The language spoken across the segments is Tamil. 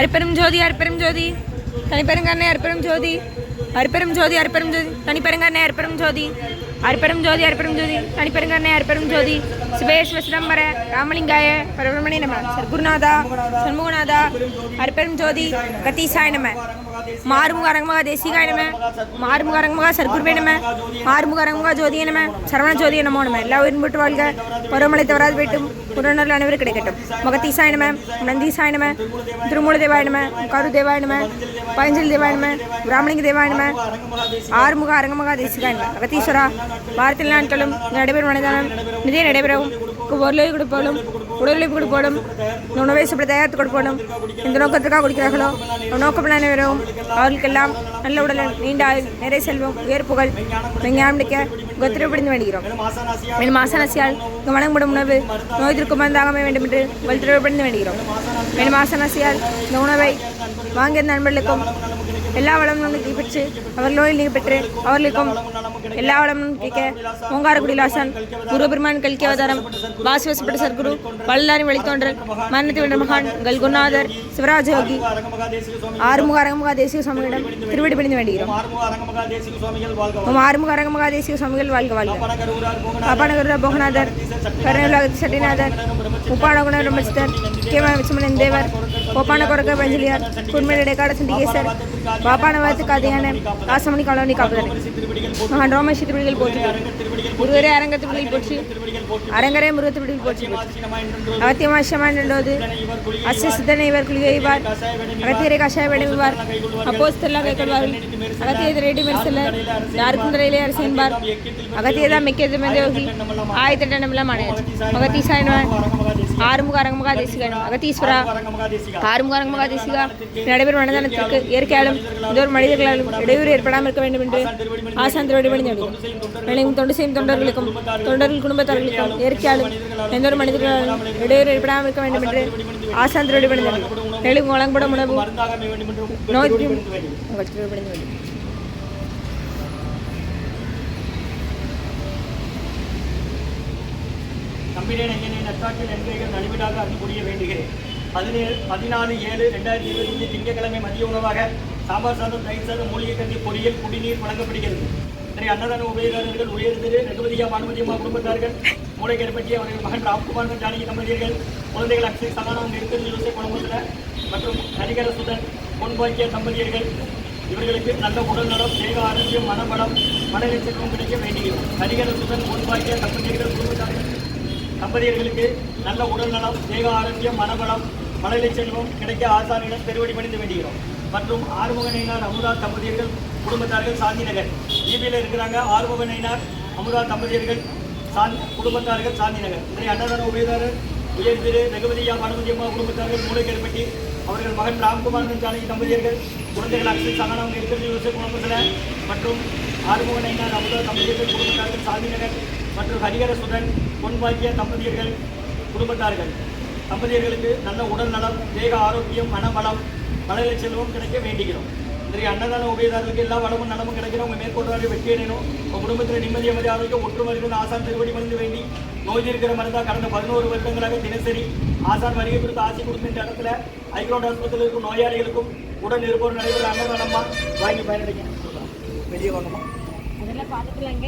அருப்பெரும் ஜோதி அருப்பெரும் ஜோதி. தனிப்பெருங்கண்ணே அருப்பெரும் ஜோதி. அருப்பெரும் ஜோதி அருப்பெரும் ஜோதி. தனிப்பெருங்கண்ணே அருப்பெரும் ஜோதி. அருப்பெரும் ஜோதி அருப்பெரும் ஜோதி. தனிப்பெருங்கண்ணே அருப்பெரும் ஜோதி. சிவேஸ்வர சிதம்பர ராமலிங்காய பரபிரமணி நம. சர்க்குருநாதா சண்முகநாதா அருப்பெரும் ஜோதி கத்தீசாய நம. மாறுமுக அரங்கமகா தேசிகாய நம. மாறுமுக அரங்கமகா சர்க்குருவே நம. மாறுமுக அரங்கமகா ஜோதிய நம. சரவண ஜோதிய நமோ நம. எல்லா உயிரும் விட்டு வாழ்க. பருவமழை தவறாது போயிட்டும். புறநூல் அனைவரும் கிடைக்கட்டும். மகத்தீசாய நம நந்தீசாய நம திருமூல தேவாய நம கரு தேவாய நம பயஞ்சலி தேவாய நம பிராமணிக தேவாய நம ஆறுமுக அரங்கமகா தேசிகாய நம அகத்தீஸ்வரா வாரத்தில் நாட்களும் நடைபெறும் மனிதனம் நிதியை நடைபெறவும் பொருளை கொடுப்பாலும் உடலை கொடுப்பாலும் உணவை சாப்பிட தயாரித்து கொடுப்பாலும் இந்த நோக்கத்துக்காக கொடுக்கிறார்களோ? நோக்கம் அனைவரும் அவர்களுக்கெல்லாம் நல்ல உடல் நீண்ட ஆயுள் நிறைய செல்வம் உயர் புகழ். விஞ்ஞானிக்க கொத்திரப்படிந்து வேண்டுகிறோம். மேலும் ஆசனாசியால் இங்கு வழங்கப்படும் உணவு நோய் திருக்கும் மருந்தாகவே வேண்டும் என்று உங்கள் திருவிழப்படிந்து வேண்டுகிறோம். மேலும் ஆசனாசியால் இந்த உணவை வாங்கிய நண்பர்களுக்கும் எல்லா வளமும் நீக்கி பெற்று அவர் நோயில் நீங்க பெற்று அவர்களுக்கும் எல்லா வளமும் கிடைக்க ஓங்காரகுடி லாசன் குருபெருமான் கல்கி அவதாரம் வாசிவசப்பட்ட சர்க்குரு பல்லாரி வழித்தோன்றல் மரணத்தை வென்ற மகான் உங்கள் குருநாதர் சிவராஜ யோகி ஆறுமுக அரங்கமகா தேசிய சுவாமிகளிடம் திருவடி பணிந்து வேண்டுகிறோம். உம் ஆறுமுக அரங்கமகா தேசிய சுவாமிகள் வாழ்க வாழ்க. பாப்பானகருட போகநாதர் கருணாலய சட்டிநாதர் உப்பானகுண பிரம்மசித்தர் கேம விசுமனன் தேவர் போப்பான குறைக்க பஞ்சலியார் குர்மேலடை சார் பாப்பான வாத்து காதையான காசமணி காலோனி காப்பதனை மகான் ரோமேஷ் திருவிழிகள் போச்சு முருகரே அரங்க திருவிழிகள் போச்சு அரங்கரே முருக திருவிழிகள் போச்சு அகத்தியமாஷமான் ரெண்டோது அஸ்ய சித்தனை இவர் குளிகைவார் அகத்தியரை கஷாய வடிவார் அப்போஸ்தெல்லாம் கைக்கொள்வார்கள் அகத்தியத்தை ரெடி மெரிசல்ல யாருக்கும் திரையிலே அரசு என்பார். அகத்தியதான் மிக்கது மெந்தோகி எல்லாம் மனையாச்சு அகத்தீசா அகத்தீசாயனவன் ஆறுமுக அரங்கமுகா தேசிகன் அகத்தீஸ்வரா. ஆறுமுக அரங்கமுகா தேசிகா நடைபெறும் மனதனத்திற்கு இயற்கையாலும் இதோர் ஒரு மனிதர்களாலும் இடையூறு ஏற்படாமல் இருக்க வேண்டும் என்று ஆசான் திருவடி மேலும் தொண்டு செய்யும் தொண்டர்களுக்கும் தொண்டர்கள் குடும்பத்தார்களுக்கும் இயற்கையாலும் எந்த ஒரு மனிதர்களாலும் இடையூறு ஏற்படாமல் இருக்க வேண்டும் என்று ஆசான் திருவடி பணிந்து மேலும் வழங்கப்படும் உணவு நோய் திருவடி நம்பினேன் என்கைகள் வேண்டுகிறேன். பதினேழு பதினாலு ஏழு ரெண்டாயிரத்தி இருபத்தி திங்கட்கிழமை மதிய உணவாக சாம்பார் சாதம் தயிர் சாதம் மூலிகை கஞ்சி பொரியல் குடிநீர் வழங்கப்படுகிறது. இன்றைய அன்னதான உபயோகாரர்கள் உயர்ந்தது. ரகுபதியா பானுமதியம்மா குடும்பத்தார்கள் மூளைக்கருப்பட்டி அவர்கள் மகன் ராம்குமார் ஜானகி தம்பதியர்கள் குழந்தைகள் அக்ஷய் சதானம் நெருக்கடி யோசை குடும்பத்தில் மற்றும் ஹரிகர சுதன் பொன்பாக்கிய தம்பதியர்கள் இவர்களுக்கு நல்ல உடல் நலம் தேக ஆரோக்கியம் மனபலம் மனநிச்சயம் கிடைக்க வேண்டியது ஹரிகர சுதன் பொன்பாக்கிய தம்பதியர்கள் குடும்பத்தார்கள் தம்பதியர்களுக்கு நல்ல உடல் நலம் தேக ஆரோக்கியம் மனபலம் மழலை செல்வம். கிடைக்க ஆசானிடம் பெருவடி பணிந்து வேண்டுகிறோம். மற்றும் ஆறுமுகனைனார் அமுதா தம்பதியர்கள் குடும்பத்தார்கள் சாந்தி நகர். ஈபியில் இருக்கிறாங்க. ஆறுமுகனைனார் அமுதா தம்பதியர்கள் சாந்தி குடும்பத்தார்கள் சாந்தி நகர். இன்றைய அன்னதான உபயதாரர் உயர் திரு ரகுபதியா மனுமதியம்மா குடும்பத்தார்கள் மூளைக்கருப்பட்டி அவர்கள் மகன் ராம்குமார் ஜானகி தம்பதியர்கள் குழந்தைகள் அக்ஷய் சகனம் இருக்கிறது. யோசை குடும்பத்தில் மற்றும் ஆறுமுகனைனார் அமுதா தம்பதியர்கள் குடும்பத்தார்கள் சாந்தி நகர். மற்றும் ஹரிகர சுதன் பொன்பாக்கிய தம்பதியர்கள் குடும்பத்தார்கள். தம்பதியர்களுக்கு நல்ல உடல் நலம் தேக ஆரோக்கியம் மனபலம் மழலை செல்வம் கிடைக்க வேண்டுகிறோம். இன்றைய அன்னதான உபயதாரர்களுக்கு எல்லா வளமும் நலமும் கிடைக்கிறோம். உங்கள் மேற்கொண்டாடி வெற்றி அடையணும் உங்கள் குடும்பத்தில் நிம்மதி அமைதி ஆரோக்கியம் ஒற்றுமை இருந்து ஆசான் திருவடி மருந்து வேண்டி நோய் இருக்கிற மருந்தா கடந்த பதினோரு வருடங்களாக தினசரி ஆசான் வருகை கொடுத்து ஆட்சி கொடுத்த இந்த இடத்துல ஐக்ரோட் ஆஸ்பத்திரியில் இருக்கும் நோயாளிகளுக்கும் உடன் இருப்போர் நடைபெற அன்னதானமா வாங்கி பயனடைங்க வெளியே வாங்கம்மா. முதல்ல பார்த்துக்கலாம்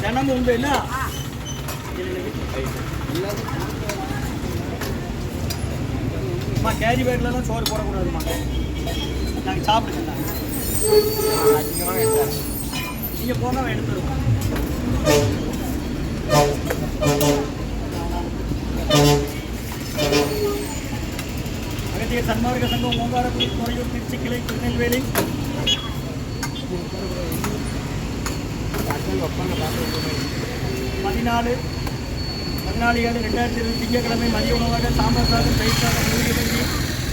தினமும் உண்டு என்ன அம்மா கேரி பேக்லலாம் சோறு போடக்கூடாதுமா நாங்கள் சாப்பிடுங்க நீங்கள் போனால் அவன் எடுத்துருவோம் அகத்திய சன்மார்க்க சங்கம் ஓங்காரக்குடி துறையூர் திருச்சி கிளை திருநெல்வேலி. பதினாலு பதினாலு ஏழு ரெண்டாயிரத்தி இருபது திங்கட்கிழமை மதிய உணவாக சாம்பார் சாதம் தயிர் சாதம் மூலிகை கஞ்சி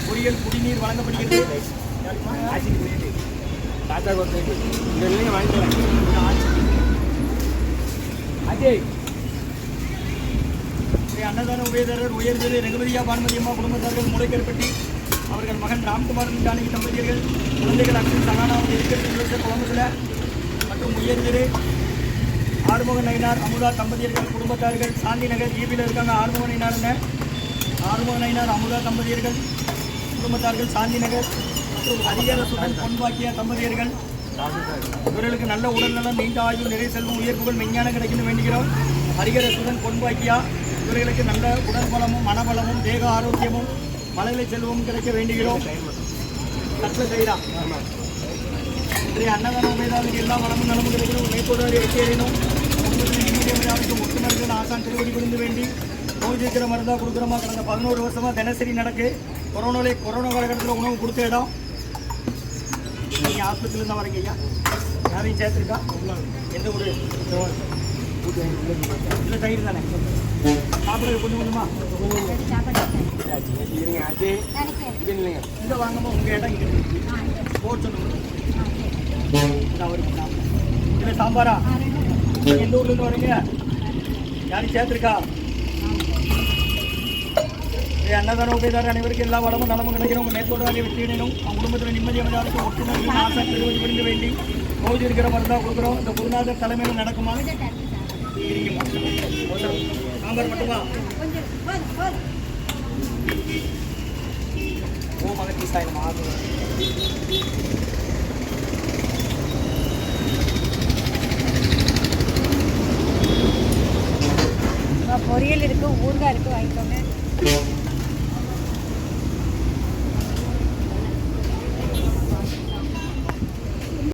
பொரியல் குடிநீர் வழங்கப்படுகிறது. வாங்கிக்கலாம் அஜய் அன்னதான உபயதாரர் உயர்திரு ரகுபதியா பானுமதி அம்மா குடும்பத்தார்கள் முளைக்கற்பட்டி அவர்கள் மகன் ராம்குமார் ஜானகி தம்பதியர்கள் குழந்தைகள் அக்ஷன் சனானாவும் இருக்கிற குழம்புல மற்றும் உயர்திரு ஆறுமுக நயினார் அமுதா தம்பதியர்கள் குடும்பத்தார்கள் சாந்தி நகர் ஈபியில் இருக்காங்க ஆறுமுக நயினாருங்க ஆறுமுக நயினார் அமுதா தம்பதியர்கள் குடும்பத்தார்கள் சாந்தி நகர் மற்றும் அதிகார சுடன் பொன்பாக்கிய தம்பதியர்கள். இவர்களுக்கு நல்ல உடல்நலம் நீண்ட ஆய்வு நிறை செல்வம் உயர்வுகள் மெஞ்ஞானம் கிடைக்கணும் வேண்டுகிறோம். ஹரிகரசுடன் பொன்பாக்கியா இவர்களுக்கு நல்ல உடல் பலமும் மனபலமும் தேக ஆரோக்கியமும் மனநிலை செல்வமும் கிடைக்க வேண்டுகிறோம். கட்டில செய்கிறா இன்றைய அன்னதான உமைதாவுக்கு எல்லா வளமும் நலமும் கிடைக்கணும் மேற்கொள்வாரி வெற்றியறினும் உங்களுக்கு முத்துமருந்து ஆசான் திருவடி விழுந்து வேண்டி நோய் தீர்க்கிற மருந்தாக கொடுக்குறோமா? கடந்த பதினோரு வருஷமா தினசரி நடக்கு. கொரோனாலே கொரோனா காலகட்டத்தில் உணவு கொடுத்த இடம். நீங்கள் ஆஸ்பத்திரியில் தான் வரீங்க ஐயா. யாரையும் சேர்த்துருக்கா எந்த ஊர்? இல்லை தயிர் தானே? சாப்பிட்றது கொஞ்சம் கொஞ்சமா இருங்க ஆச்சு இது இல்லைங்க இங்கே வாங்கம்மா உங்கள் இடம் இங்கே போட்டு சொல்லுங்க இந்த சாம்பாரா எந்த ஊர்லேருந்து வரீங்க யாரும் சேர்த்துருக்கா ஏ அன்னதான உபயதார அனைவருக்கும் எல்லா வளமும் நலமும் கிடைக்கிறோம் உங்கள் மேற்கொண்டு வாங்கி வெற்றியிடணும் அவங்க குடும்பத்தில் நிம்மதி அமைதாருக்கு ஒற்றுமை ஆசை திருவடி புரிந்து வேண்டி நோய் இருக்கிற மருந்தாக கொடுக்குறோம். இந்த குருநாதர் தலைமையில் நடக்குமா? சாம்பார் மட்டுமா? ஓ மகத்தி சாயம் ஆகும் பொரியல் இருக்குது ஊறுகாய் இருக்குது வாங்கிக்கோங்க.